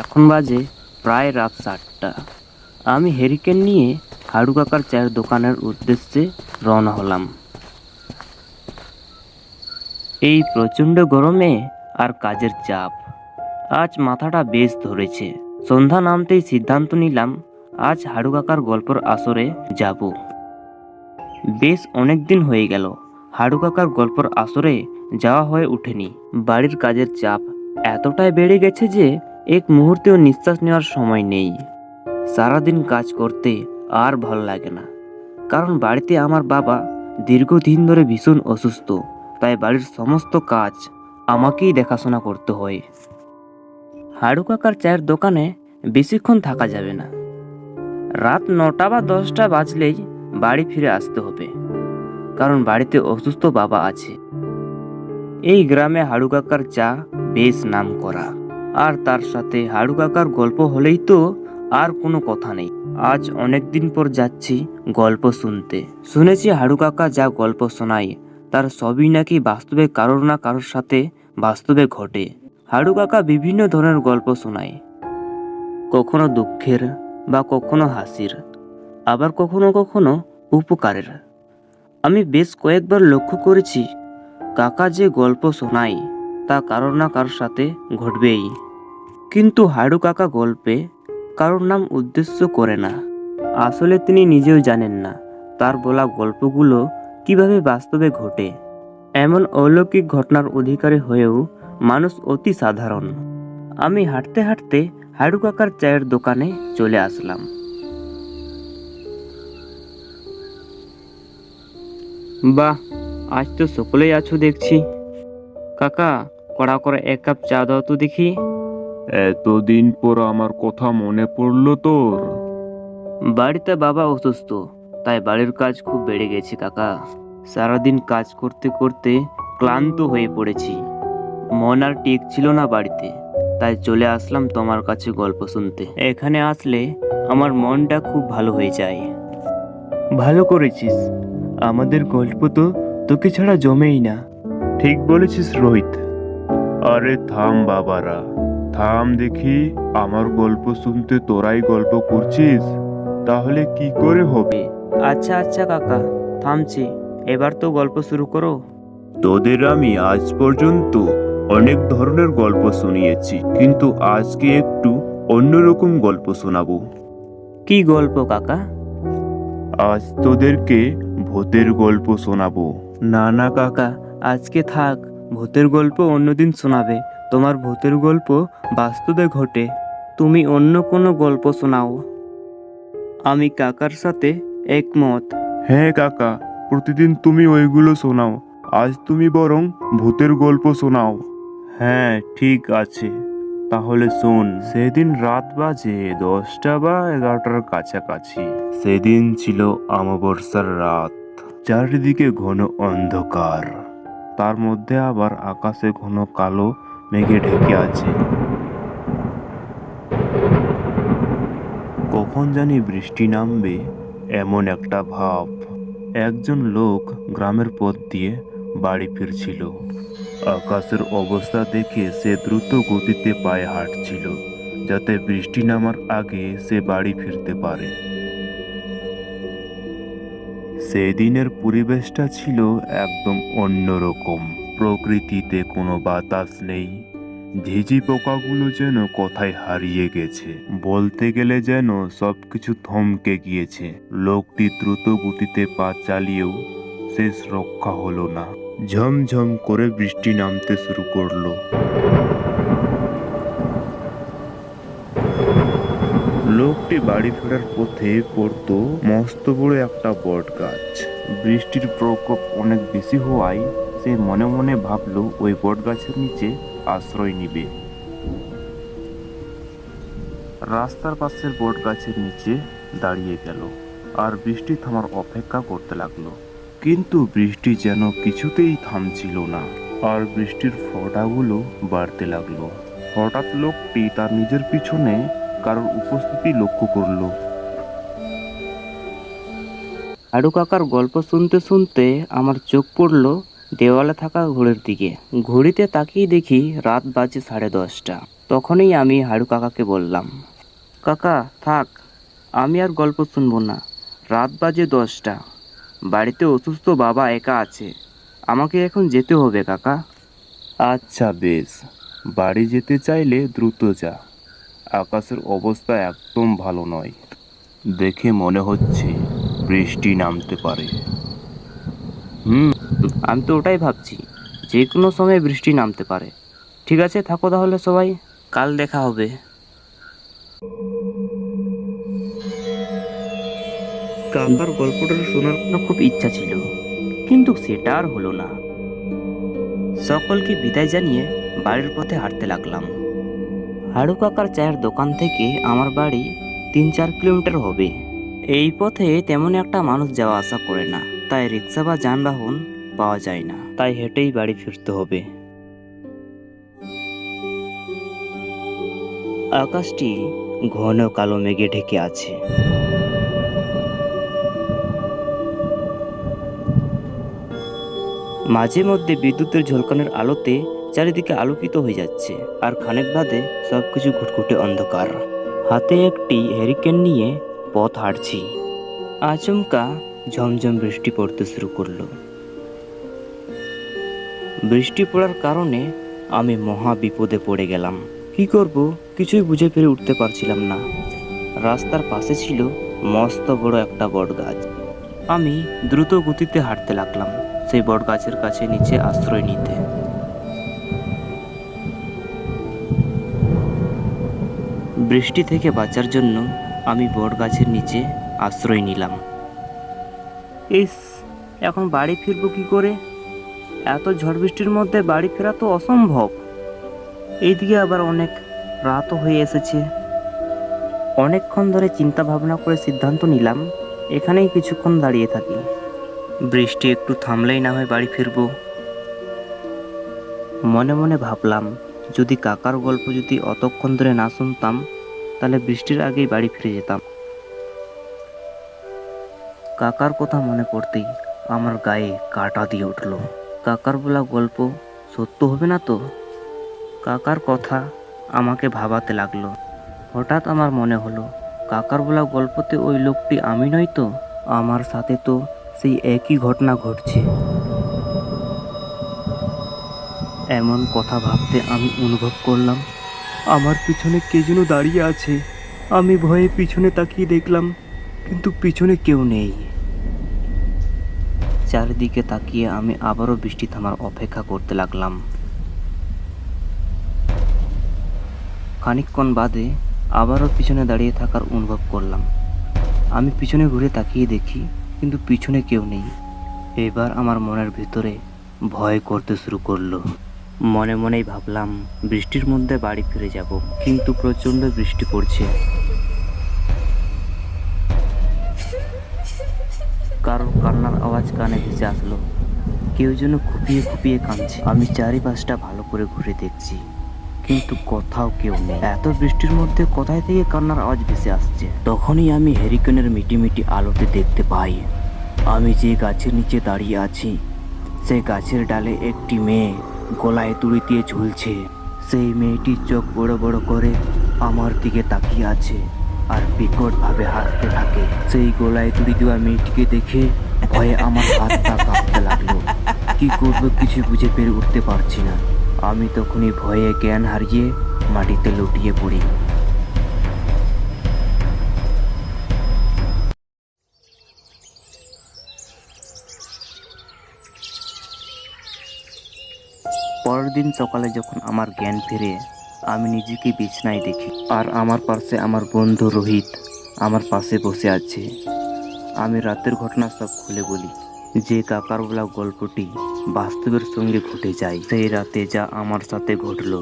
এখন বাজে প্রায় রাত সাতটা আমি হেরিকেন নিয়ে হাড়ু কাকার চায়ের দোকানের উদ্দেশ্যে রওনা হলাম। এই প্রচণ্ড গরমে আর কাজের চাপ। আজ মাথাটা বেশ ধরেছে। সন্ধ্যা নামতেই সিদ্ধান্ত নিলাম, আজ হাড়ু কাকার গল্পর আসরে যাব। বেশ অনেক দিন হয়ে গেল হাড়ু কাকার গল্পর আসরে যাওয়া হয়ে ওঠেনি। বাড়ির কাজের চাপ এতটাই বেড়ে গেছে যে এক মুহূর্তেও নিঃশ্বাস নেওয়ার সময় নেই। সারাদিন কাজ করতে আর ভালো লাগে না। কারণ বাড়িতে আমার বাবা দীর্ঘদিন ধরে ভীষণ অসুস্থ, তাই বাড়ির সমস্ত কাজ আমাকেই দেখাশোনা করতে হয়। হাড়ু কাকার চায়ের দোকানে বেশিক্ষণ থাকা যাবে না। রাত নটা বা দশটা বাজলেই বাড়ি ফিরে আসতে হবে, কারণ বাড়িতে অসুস্থ বাবা আছে। এই গ্রামে হাড়ু কাকার চা বেশ নাম করা আর তার সাথে হাড়ু কাকার গল্প হলেই তো আর কোনো কথা নেই। আজ অনেক দিন পর যাচ্ছি গল্প শুনতে। শুনেছি হাড়ু কাকা যা গল্প শোনায়, তার সবই নাকি বাস্তবে কারোর না কারোর সাথে বাস্তবে ঘটে। হাড়ু কাকা বিভিন্ন ধরনের গল্প শোনায়। কখনো দুঃখের বা কখনো হাসির, আবার কখনো কখনো উপকারের। আমি বেশ কয়েকবার লক্ষ্য করেছি, কাকা যে গল্প শোনায় তা কারোর না কারোর সাথে ঘটবেই। কিন্তু হাড়ু কাকা গল্পে কারোর নাম উদ্দেশ্য করে না। আসলে তিনি নিজেও জানেন না তার বলা গল্পগুলো কীভাবে বাস্তবে ঘটে। এমন অলৌকিক ঘটনার অধিকারী হয়েও মানুষ অতি সাধারণ। আমি হাঁটতে হাঁটতে হাড়ু কাকার চায়ের দোকানে চলে আসলাম। বাহ, আজ তো সকলেই আছো দেখছি। কাকা কড়া করে এক কাপ চা দাও তো দেখি। এতদিন পর আমার কথা মনে পড়ল তোর। বাড়িতে বাবা অসুস্থ তাই বাড়ির কাজ খুব বেড়ে গেছে কাকা। সারাদিন কাজ করতে করতে ক্লান্ত হয়ে পড়েছি। মন আর টিক ছিল না বাড়িতে তাই চলে আসলাম তোমার কাছে গল্প শুনতে। এখানে আসলে আমার মনটা খুব ভালো হয়ে যায়। ভালো করেছিস আমাদের গল্প তো তোকে ছাড়া জমেই না। ঠিক বলেছিস রোহিত। আরে থাম বাবারা থাম দেখি আমার গল্প শুনতে তোরাই গল্প করছিস? তাহলে কি করে হবে? আচ্ছা আচ্ছা কাকা থামছি। এবার তো গল্প শুরু করো। তোদের আমি আজ পর্যন্ত অনেক ধরনের গল্প শুনিয়েছি কিন্তু আজকে একটু অন্যরকম গল্প শোনাবো। কি গল্প কাকা? আজ তোদেরকে ভূতের গল্প শোনাবো। না না কাকা আজকে থাক। ভূতের গল্প অন্যদিন শোনাবে। তোমার ভূতের গল্প বাস্তবে ঘটে। তুমি অন্য কোনো গল্প শোনাও। আমি কাকার সাথে একমত। হ্যাঁ কাকা প্রতিদিন তুমি ওইগুলো শোনাও। আজ তুমি বরং ভূতের গল্প শোনাও। হ্যাঁ ঠিক আছে। তাহলে শোন সেদিন রাত বাজে দশটা বা এগারোটার কাছাকাছি। সেদিন ছিল অমাবস্যার রাত। চারিদিকে ঘন অন্ধকার। তার মধ্যে আবার আকাশে ঘন কালো মেঘে ঢেকে আছে। কখন জানি বৃষ্টি নামবে, এমন একটা ভাব। একজন লোক গ্রামের পথ দিয়ে বাড়ি ফিরছিল। আকাশের অবস্থা দেখে সে দ্রুত গতিতে পায়ে হাঁটছিল, যাতে বৃষ্টি নামার আগে সে বাড়ি ফিরতে পারে। সেদিনের পরিবেশটা ছিল একদম অন্যরকম। প্রকৃতিতে কোনো বাতাস নেই। ঝিঝি পোকাগুলো যেন কোথায় হারিয়ে গেছে। বলতে গেলে যেন সবকিছু থমকে গিয়েছে। লোকটি দ্রুত গতিতে পা চালিয়েও শেষ রক্ষা হলো না। ঝমঝম করে বৃষ্টি নামতে শুরু করল। লোকটি বাড়ি ফেরার পথে পড়তো মস্ত বড় একটা বট গাছ। বৃষ্টির প্রকোপ অনেক বেশি হওয়ায় সে মনে মনে ভাবলো, ওই বট গাছের নিচে আশ্রয় নিবে। রাস্তার পাশের বট গাছের নিচে দাঁড়িয়ে গেল আর বৃষ্টি থামার অপেক্ষা করতে লাগল। কিন্তু বৃষ্টি যেন কিছুতেই থামছিল না আর বৃষ্টির ফোঁটাগুলো বাড়তে লাগল। হঠাৎ লোকটি তার নিজের পিছনে কারোর উপস্থিতি লক্ষ্য করল। হাড়ু কাকার গল্প শুনতে শুনতে আমার চোখ পড়ল দেওয়ালে থাকা ঘড়ির দিকে। ঘড়িতে তাকিয়ে দেখি রাত বাজে সাড়ে দশটা। তখনই আমি হাড়ু কাকাকে বললাম, কাকা, থাক, আমি আর গল্প শুনব না। রাত বাজে দশটা। বাড়িতে অসুস্থ বাবা একা আছে। আমাকে এখন যেতে হবে, কাকা। আচ্ছা বেশ। বাড়ি যেতে চাইলে দ্রুত যা। আকাশের অবস্থা একদম ভালো নয়। দেখে মনে হচ্ছে বৃষ্টি নামতে পারে। হুম আমি তো ওটাই ভাবছি যে কোনো সময় বৃষ্টি নামতে পারে। ঠিক আছে থাকো তাহলে সবাই। কাল দেখা হবে। কাকার গল্পটা শোনার খুব ইচ্ছা ছিল কিন্তু সেটা আর হলো না। সকলকে বিদায় জানিয়ে বাড়ির পথে হাঁটতে লাগলাম। হাড়ু কাকার চায়ের দোকান থেকে আমার বাড়ি তিন চার কিলোমিটার হবে। এই পথে তেমন একটা মানুষ যাওয়া আসা করে না, তাই রিক্সা বা যানবাহন পাওয়া যায় না, তাই হেঁটেই বাড়ি ফিরতে হবে। আকাশটি ঘন কালো মেঘে ঢেকে আছে। মাঝে মধ্যে বিদ্যুতের ঝলকানোর আলোতে চারিদিকে আলোকিত হয়ে যাচ্ছে, আর খানিক বাদে সব কিছু ঘুটঘুটে অন্ধকার। হাতে একটি হ্যারিকেন নিয়ে পথ হাঁটছি। আচমকা ঝমঝম বৃষ্টি পড়তে শুরু করল। বৃষ্টি পড়ার কারণে আমি মহা বিপদে পড়ে গেলাম। কি করব? কিছুই বুঝে ফিরে উঠতে পারছিলাম না। রাস্তার পাশে ছিল মস্ত বড় একটা বট গাছ আমি দ্রুত গতিতে হাঁটতে লাগলাম। সেই বট গাছের কাছে নিচে আশ্রয় নিতে। বৃষ্টি থেকে বাঁচার জন্য আমি বট গাছের নিচে আশ্রয় নিলাম। ইস, এখন বাড়ি ফিরবো কি করে? এত ঝড় বৃষ্টির মধ্যে বাড়ি ফেরা তো অসম্ভব। এইদিকে আবার অনেক রাতও হয়ে এসেছে। অনেকক্ষণ ধরে চিন্তা ভাবনা করে সিদ্ধান্ত নিলাম, এখানেই কিছুক্ষণ দাঁড়িয়ে থাকি। বৃষ্টি একটু থামলেই না হয় বাড়ি ফিরবো। মনে মনে ভাবলাম যদি কাকার গল্প যদি অতক্ষণ ধরে না শুনতাম, তাহলে বৃষ্টির আগেই বাড়ি ফিরে যেতাম। কাকার কথা মনে পড়তেই আমার গায়ে কাটা দিয়ে উঠল। কাকার বলা গল্প সত্য হবে না তো? কাকার কথা আমাকে ভাবাতে লাগল। হঠাৎ আমার মনে হলো, কাকার বলা গল্পতে ওই লোকটি আমি নই তো? আমার সাথে তো সেই একই ঘটনা ঘটছে। এমন কথা ভাবতে আমি অনুভব করলাম, আমার পিছনে কে যেন দাঁড়িয়ে আছে। আমি ভয়ে পিছনে তাকিয়ে দেখলাম, কিন্তু পিছনে কেউ নেই। চারিদিকে তাকিয়ে আমি আবারও বৃষ্টি থামার অপেক্ষা করতে লাগলাম। খানিকক্ষণ বাদে আবারও পিছনে দাঁড়িয়ে থাকার অনুভব করলাম। আমি পিছনে ঘুরে তাকিয়ে দেখি, কিন্তু পিছনে কেউ নেই। এবার আমার মনের ভিতরে ভয় করতে শুরু করল। মনে মনেই ভাবলাম, বৃষ্টির মধ্যে বাড়ি ফিরে যাব, কিন্তু প্রচণ্ড বৃষ্টি পড়ছে। কারোর কান্নার আওয়াজ কানে ভেসে আসলো। কেউ যেন খুপিয়ে খুপিয়ে কাঁদছে। আমি চারিপাশটা ভালো করে ঘুরে দেখছি, কিন্তু কোথাও কেউ নেই। এত বৃষ্টির মধ্যে কোথায় থেকে কান্নার আওয়াজ ভেসে আসছে? তখনই আমি হেরিকেনের মিটিমিটি আলোতে দেখতে পাই, আমি যে গাছের নিচে দাঁড়িয়ে আছি, সেই গাছের ডালে একটি মেয়ে। গলায় তুড়ি দিয়ে ঝুলছে। সেই মেয়েটির চোখ বড় বড় করে আমার দিকে তাকিয়ে আছে আর বিকট ভাবে হাসতে থাকে। সেই গলায় তুড়ি দেওয়া মেয়েটিকে দেখে ভয়ে আমার হাতটা কাঁপতে লাগল। কি করব কিছু বুঝে পেরে উঠতে পারছি না। আমি তখনই ভয়ে জ্ঞান হারিয়ে মাটিতে লুটিয়ে পড়ি। পরের দিন সকালে যখন আমার জ্ঞান ফিরে, আমি নিজেকে বিছনায় দেখি। আর আমার পাশে আমার বন্ধু রোহিত আমার পাশে বসে আছে। আমি রাতের ঘটনা সব খুলে বলি। যে কাকার বলা গল্পটি বাস্তবের সঙ্গে ঘটে যায়, সেই রাতে যা আমার সাথে ঘটলো।